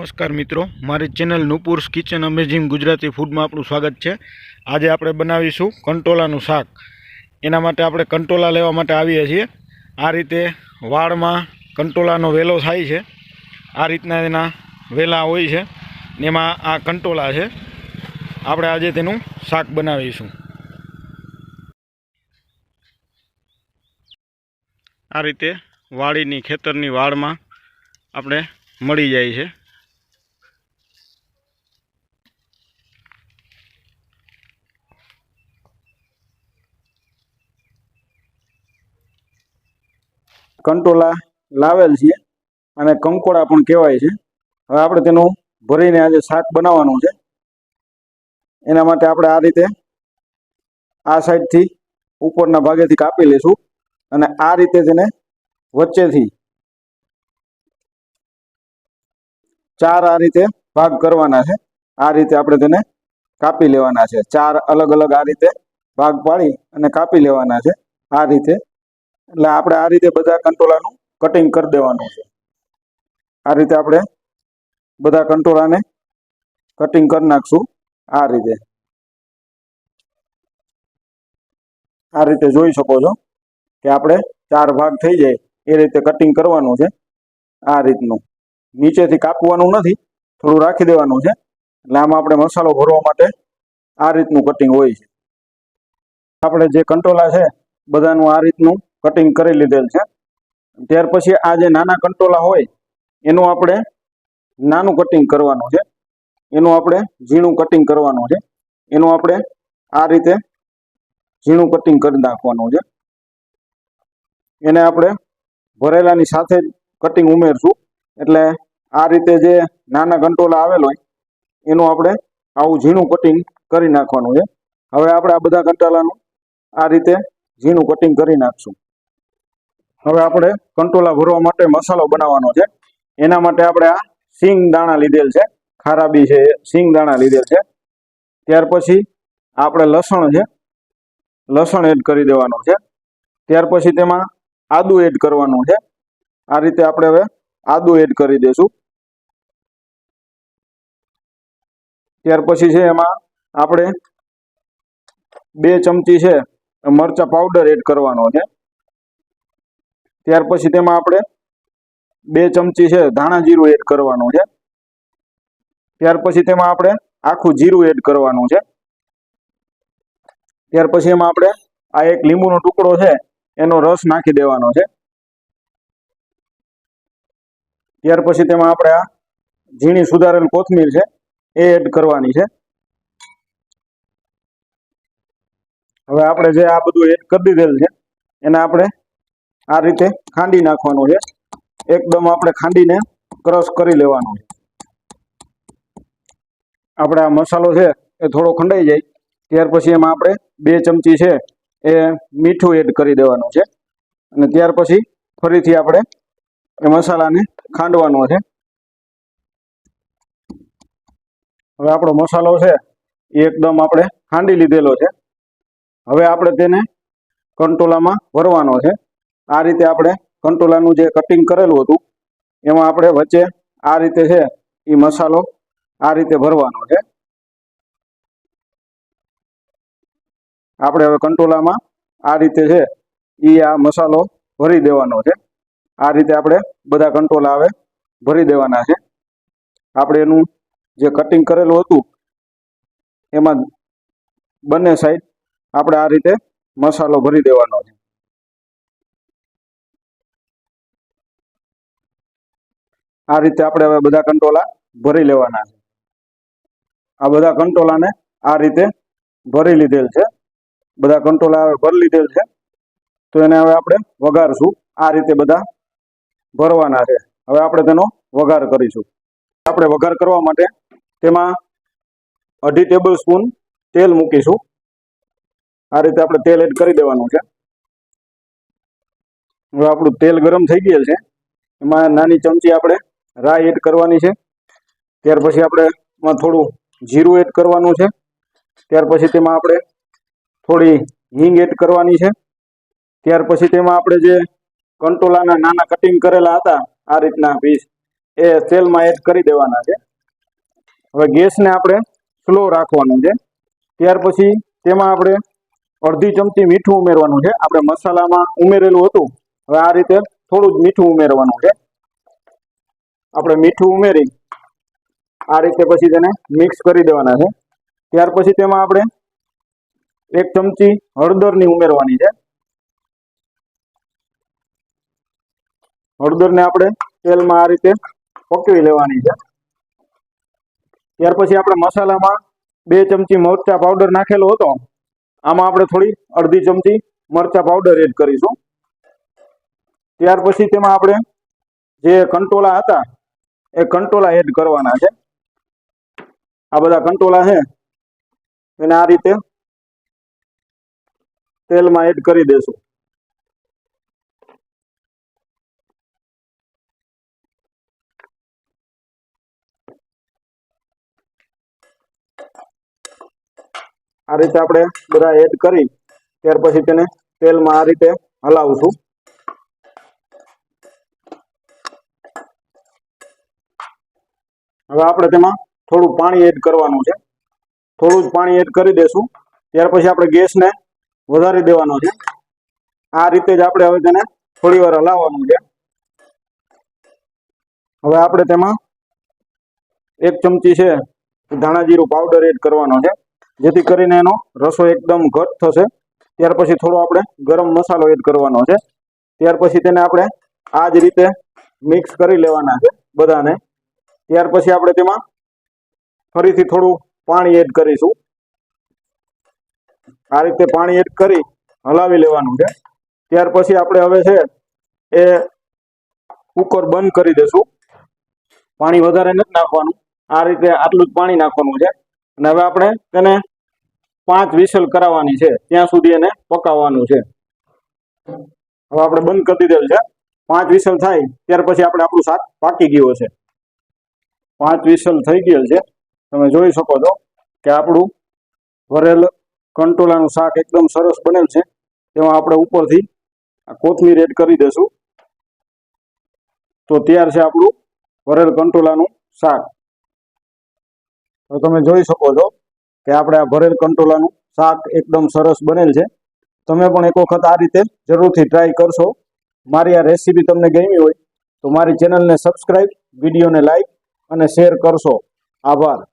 નમસ્કાર મિત્રો, મારી channel Nupur's kitchen amazing Gujarati ફૂડમાં આપણું સ્વાગત છે. આજે આપણે બનાવીશું કંટોલાનું શાક. એના માટે આપણે કંટોલા લેવા માટે આવીએ છીએ. આ રીતે વાળમાં કંટોલાનો વેલો થાય છે. આ રીતના એના વેલા હોય છે. ને એમાં આ કંટોલા છે. આપણે આજે તેનું શાક બનાવીશું. આ રીતે વાડીની ખેતરની વાળમાં આપણે મળી જાય છે. કંટોલા લાવેલ છે અને કંકોડા પણ કહેવાય છે. હવે આપણે તેનું ભરીને આજે શાક બનાવવાનું છે. એના માટે આપણે આ રીતે આ સાઈડથી ઉપરના ભાગેથી કાપી લઈશું અને આ રીતે તેને વચ્ચેથી ચાર આ રીતે ભાગ કરવાના છે. આ રીતે આપણે તેને કાપી લેવાના છે. ચાર અલગ અલગ આ રીતે ભાગ પાડી અને કાપી લેવાના છે. આ રીતે એટલે આપણે આ રીતે બધા કંટોલાનું કટિંગ કરી દેવાનું છે. આ રીતે આપણે બધા કંટોલાને કટિંગ કરી નાખશું આ રીતે. આ રીતે જોઈ શકો છો કે આપણે ચાર ભાગ થઈ જાય એ રીતે કટિંગ કરવાનું છે આ રીતનું. નીચેથી કાપવાનું નથી, થોડું રાખી દેવાનું છે. એટલે આમાં આપણે મસાલો ભરવા માટે આ રીતનું કટિંગ હોય છે. આપણે જે કંટોલા છે બધાનું આ રીતનું કટિંગ કરી લીધેલ છે. ત્યાર પછી આ જે નાના કંટોલા હોય, એનું આપણે નાનું કટિંગ કરવાનું છે. એનું આપણે ઝીણું કટિંગ કરવાનું છે. એનું આપણે આ રીતે ઝીણું કટિંગ કરી નાખવાનું છે. એને આપણે ભરેલાની સાથે જ કટિંગ ઉમેરશું. એટલે આ રીતે જે નાના કંટોલા આવેલ હોય, એનું આપણે આવું ઝીણું કટિંગ કરી નાખવાનું છે. હવે આપણે આ બધા કંટોલાનું આ રીતે ઝીણું કટિંગ કરી નાખશું. હવે આપણે કંટોલા ભરવા માટે મસાલો બનાવવાનો છે. એના માટે આપણે આ સિંગ દાણા લીધેલ છે. ખારાબી છે સિંગ દાણા લીધેલ છે. ત્યાર પછી આપણે લસણ છે. લસણ એડ કરી દેવાનું છે. ત્યાર પછી તેમાં આદુ એડ કરવાનું છે. આ રીતે આપણે હવે આદુ એડ કરી દઈશું ત્યાર પછી છે એમાં આપણે બે ચમચી છે મરચા પાવડર એડ કરવાનો છે. ત્યાર પછી તેમાં આપણે બે ચમચી છે ધાણા જીરું એડ કરવાનું છે. ત્યાર પછી તેમાં આપણે આખું જીરું એડ કરવાનું છે. ત્યાર પછી એમાં આપણે આ એક લીંબુનો ટુકડો છે એનો રસ નાખી દેવાનો છે. ત્યાર પછી તેમાં આપણે આ ઝીણી સુધારેલ કોથમીર છે એ એડ કરવાની છે. હવે આપણે જે આ બધું એડ કરી દીધેલ છે, એને આપણે આ રીતે ખાંડી નાખવાનું છે. એકદમ આપણે ખાંડીને ક્રશ કરી લેવાનું છે. આપણે આ મસાલો છે એ થોડો ખંડાઈ જાય. ત્યાર પછી એમાં આપણે બે ચમચી છે એ મીઠું એડ કરી દેવાનું છે. અને ત્યાર પછી ફરીથી આપણે એ મસાલાને ખાંડવાનો છે. હવે આપણો મસાલો છે એ એકદમ આપણે ખાંડી લીધેલો છે. હવે આપણે તેને કંટોલામાં ભરવાનો છે. આ રીતે આપણે કંટોલાનું જે કટિંગ કરેલું હતું, એમાં આપણે વચ્ચે આ રીતે છે એ મસાલો આ રીતે ભરવાનો છે. આપણે હવે કંટોલામાં આ રીતે છે એ આ મસાલો ભરી દેવાનો છે. આ રીતે આપણે બધા કંટોલા હવે ભરી દેવાના છે. આપણે એનું જે કટિંગ કરેલું હતું, એમાં બંને સાઈડ આપણે આ રીતે મસાલો ભરી દેવાનો છે. આ રીતે આપણે હવે બધા કંટોલા ભરી લેવાના છે. આ બધા કંટોલાને આ રીતે ભરી લીધેલ છે. બધા કંટોલા હવે ભરી લીધેલ છે. તો એને હવે આપણે વઘારશું. આ રીતે બધા ભરવાના છે. હવે આપણે તેનો વઘાર કરીશું. આપણે વઘાર કરવા માટે તેમાં અઢી ટેબલ સ્પૂન તેલ મૂકીશું. આ રીતે આપણે તેલ એડ કરી દેવાનું છે. હવે આપણું તેલ ગરમ થઈ ગયેલ છે. એમાં નાની ચમચી આપણે રાઈ એડ કરવાની છે. ત્યાર પછી આપણે એમાં થોડું જીરું એડ કરવાનું છે. ત્યાર પછી તેમાં આપણે થોડી હિંગ એડ કરવાની છે. ત્યાર પછી તેમાં આપણે જે કંટોલાના નાના કટિંગ કરેલા હતા, આ રીતના પીસ એ તેલમાં એડ કરી દેવાના છે. હવે ગેસને આપણે સ્લો રાખવાનું છે. ત્યાર પછી તેમાં આપણે અડધી ચમચી મીઠું ઉમેરવાનું છે. આપણે મસાલામાં ઉમેરેલું હતું. હવે આ રીતે થોડું જ મીઠું ઉમેરવાનું છે. આપણે મીઠું ઉમેરી, આ રીતે પછી તેને મિક્સ કરી દેવાના છે. ત્યાર પછી તેમાં આપણે એક ચમચી હળદરની ઉમેરવાની છે. હળદરને આપણે તેલમાં આ રીતે પકવી લેવાની છે. ત્યાર પછી આપણે મસાલામાં બે ચમચી મરચા પાવડર નાખેલો હતો. આમાં આપણે થોડી અડધી ચમચી મરચા પાવડર એડ કરીશું. ત્યાર પછી તેમાં આપણે જે કંટોલા હતા એ કંટોલા એડ કરવાના છે. આ બધા કંટોલા છે. એને આ રીતે તેલમાં એડ કરી દેશું. આ રીતે આપણે બધા એડ કરી, ત્યાર પછી તેને તેલમાં આ રીતે હલાવશું. હવે આપણે તેમાં થોડું પાણી એડ કરવાનું છે. થોડું જ પાણી એડ કરી દેશું. ત્યાર પછી આપણે ગેસને વધારી દેવાનો છે. આ રીતે જ આપણે હવે તેને થોડી વાર હલાવવાનું છે. હવે આપણે તેમાં એક ચમચી છે ધાણા જીરું પાવડર એડ કરવાનો છે. જેથી કરીને એનો રસો એકદમ ઘટ થશે. ત્યાર પછી થોડો આપણે ગરમ મસાલો એડ કરવાનો છે. ત્યાર પછી તેને આપણે આ જ રીતે મિક્સ કરી લેવાના છે બધાને. ત્યાર પછી આપણે તેમાં ફરીથી થોડું પાણી એડ કરીશું. આ રીતે પાણી એડ કરી હલાવી લેવાનું છે. ત્યાર પછી આપણે હવે છે એ કુકર બંધ કરી દેશું. પાણી વધારે નથી નાખવાનું. આ રીતે આટલું જ પાણી નાખવાનું છે. અને હવે આપણે તેને પાંચ વિસલ કરાવવાની છે. ત્યાં સુધી એને પકાવવાનું છે. હવે આપણે બંધ કરી દીધેલ છે. પાંચ વિસલ થાય, ત્યાર પછી આપણે આપણું શાક પાકી ગયું છે પાંચ વિસલ થઈ ગયેલ છે. તમે જોઈ શકો છો કે આપણું ભરેલ કંટોલાનું શાક એકદમ સરસ બનેલ છે. તેમાં આપણે ઉપરથી આ કોથમીર એડ કરી દેશું. તો તૈયાર છે આપણું ભરેલ કંટોલાનું શાક. તો તમે જોઈ શકો છો કે આપણે આ ભરેલ કંટોલાનું શાક એકદમ સરસ બનેલ છે. તમે પણ એક વખત આ રીતે જરૂરથી ટ્રાય કરશો. મારી આ રેસીપી તમને ગમી હોય તો મારી ચેનલને સબસ્ક્રાઈબ વિડીયોને લાઈક અને શેર કરશો. આભાર.